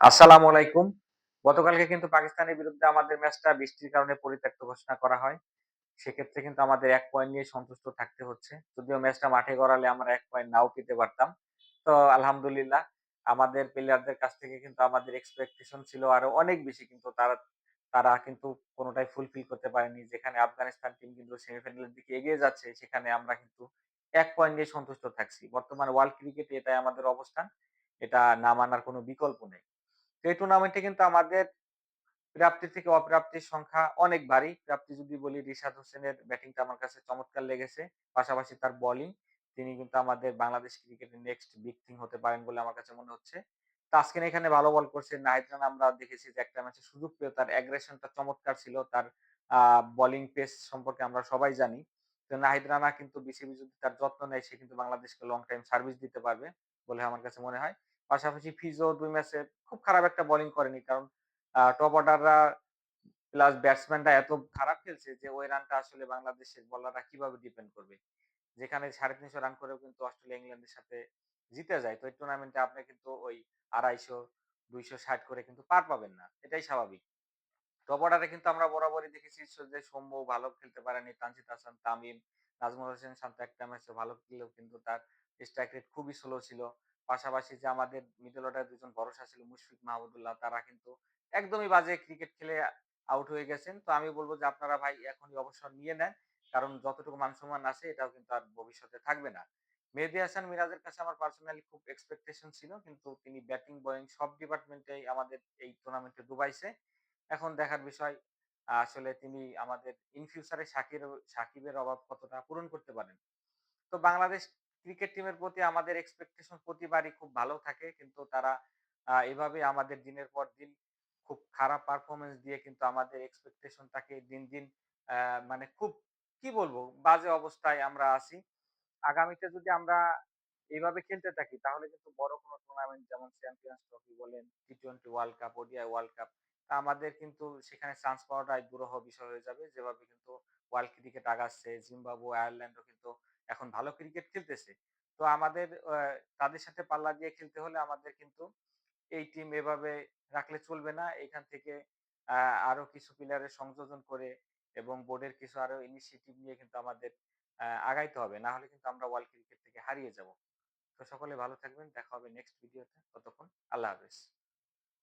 আসসালামু আলাইকুম। গতকালকে কিন্তু পাকিস্তানের বিরুদ্ধে আমাদের ম্যাচটা বৃষ্টির কারণে পরিত্যক্ত ঘোষণা করা হয়। সেক্ষেত্রে কিন্তু আমাদের এক পয়েন্ট নিয়ে সন্তুষ্ট থাকতে হচ্ছে। যদিও ম্যাচটা মাঠে গড়ালে আমরা এক পয়েন্ট নাও পেতে পারতাম। তো আলহামদুলিল্লাহ আমাদের প্লেয়ারদের কাছ থেকে কিন্তু আমাদের এক্সপেকটেশন ছিল আরও অনেক বেশি কিন্তু তারা তারা কিন্তু কোনটাই ফুলফিল করতে পারেনি। যেখানে আফগানিস্তান টিম কিন্তু সেমিফাইনালের দিকে এগিয়ে যাচ্ছে, সেখানে আমরা কিন্তু এক পয়েন্ট নিয়ে সন্তুষ্ট থাকছি। বর্তমানে ওয়ার্ল্ড ক্রিকেটে এটাই আমাদের অবস্থান। এটা না মানার কোনো বিকল্প নেই। এই টুর্নামেন্টে কিন্তু আমাদের প্রাপ্তি থেকে অপ্রাপ্তির সংখ্যা অনেক ভারী। প্রাপ্তি যদি বলি, রিশাদ হোসেনের ব্যাটিংটা আমার কাছে চমৎকার লেগেছে। পাশাপাশি তার বোলিং। তিনি কিন্তু আমাদের বাংলাদেশ ক্রিকেটের নেক্সট বিগ থিং হতে পারেন বলে আমার কাছে মনে হচ্ছে। তাসকিন এখানে ভালো বল করছে। নাহিদ রানা, আমরা দেখেছি যে একটা ম্যাচে সুযোগ পেয়েও তার অ্যাগ্রেশনটা চমৎকার ছিল। তার বোলিং পেস সম্পর্কে আমরা সবাই জানি। তো নাহিদ রানা কিন্তু বিসিবি যদি তার যত্ন নেয়, সে কিন্তু বাংলাদেশকে লং টাইম সার্ভিস দিতে পারবে বলে আমার কাছে মনে হয়। পাশাপাশি ফিজো দুই ম্যাচে খুব খারাপ একটা বোলিং করেনি। কারণ টপ অর্ডাররা প্লাস ব্যাটসম্যানরা এত খারাপ খেলছে যে ওই রানটা আসলে বাংলাদেশের বোলাররা কীভাবে ডিপেন্ড করবে। যেখানে ৩৫০ রান করেও কিন্তু অস্ট্রেলিয়া ইংল্যান্ডের সাথে জিতে যায়। তো এই টুর্নামেন্টে আপনি কিন্তু ওই ২৫০, ২৬০ করে কিন্তু পার পাবেন না। এটাই স্বাভাবিক। টপ অর্ডারে কিন্তু আমরা বরাবরই দেখেছি যে সৌম্য ভালো খেলতে পারেনি। তানজিদ হাসান, তামিম, নাজমুল হোসেন শান্ত একটা ম্যাচে ভালো খেললেও কিন্তু তার স্ট্রাইক রেট খুবই স্লো ছিল। পাশাপাশি যে আমাদের মিডল অর্ডারে দুজন ভরসা ছিল মুশফিক মাহমুদুল্লাহ তারা কিন্তু একদমই বাজে ক্রিকেট খেলে আউট হয়ে গেছেন। তো আমি বলব যে আপনারা ভাই এখনই অবসর নিয়ে নেন। কারণ যতটুকু মান-সম্মান আছে এটাও কিন্তু আর ভবিষ্যতে থাকবে না। মেহেদী হাসান মিরাজের কাছে আমার পার্সোনালি খুব এক্সপেকটেশন ছিল। কিন্তু তিনি ব্যাটিং, বোলিং সব ডিপার্টমেন্টেই আমাদের এই টুর্নামেন্টে ডুবাইছে। এখন দেখার বিষয় আসলে তিনি আমাদের ইন ফিউচার সাকিব সাকিবের অভাব কতটা পূরণ করতে পারেন। তো বাংলাদেশ ক্রিকেট টিমের প্রতি আমাদের এক্সপেকটেশন প্রতিবারই খুব ভালো থাকে। কিন্তু তারা এভাবে আমাদের দিনের পর দিন খুব খারাপ পারফরমেন্স দিয়ে কিন্তু আমাদের এক্সপেকটেশনটাকে দিন, দিন মানে খুব কি বলব বাজে অবস্থায় আমরা আছি। আগামীতে যদি আমরা এইভাবে খেলতে থাকি তাহলে কিন্তু বড় কোনো টুর্নামেন্ট যেমন চ্যাম্পিয়ন্স ট্রফি বলেন, T twenty world cup, ODI world cup তা আমাদের কিন্তু সেখানে চান্স পাওয়াটাই দুরূহ বিষয় হয়ে যাবে। যেভাবে কিন্তু ওয়ার্ল্ড ক্রিকেট আগাচ্ছে, জিম্বাবুয়ে, আয়ারল্যান্ডও কিন্তু এখন ভালো ক্রিকেট খেলতেছে। তো আমাদের তাদের সাথে পাল্লা দিয়ে খেলতে হলে আমাদের কিন্তু এই টিম এভাবে রাখলে চলবে না। এখান থেকে আরও কিছু প্লেয়ারের সংযোজন করে এবং বোর্ডের কিছু আরও ইনিশিয়েটিভ নিয়ে কিন্তু আমাদের আগাইতে হবে। না হলে কিন্তু আমরা ওয়ার্ল্ড ক্রিকেট থেকে হারিয়ে যাব। তো সকলে ভালো থাকবেন। দেখা হবে নেক্সট ভিডিওতে। ততক্ষণ আল্লাহ হাফেজ।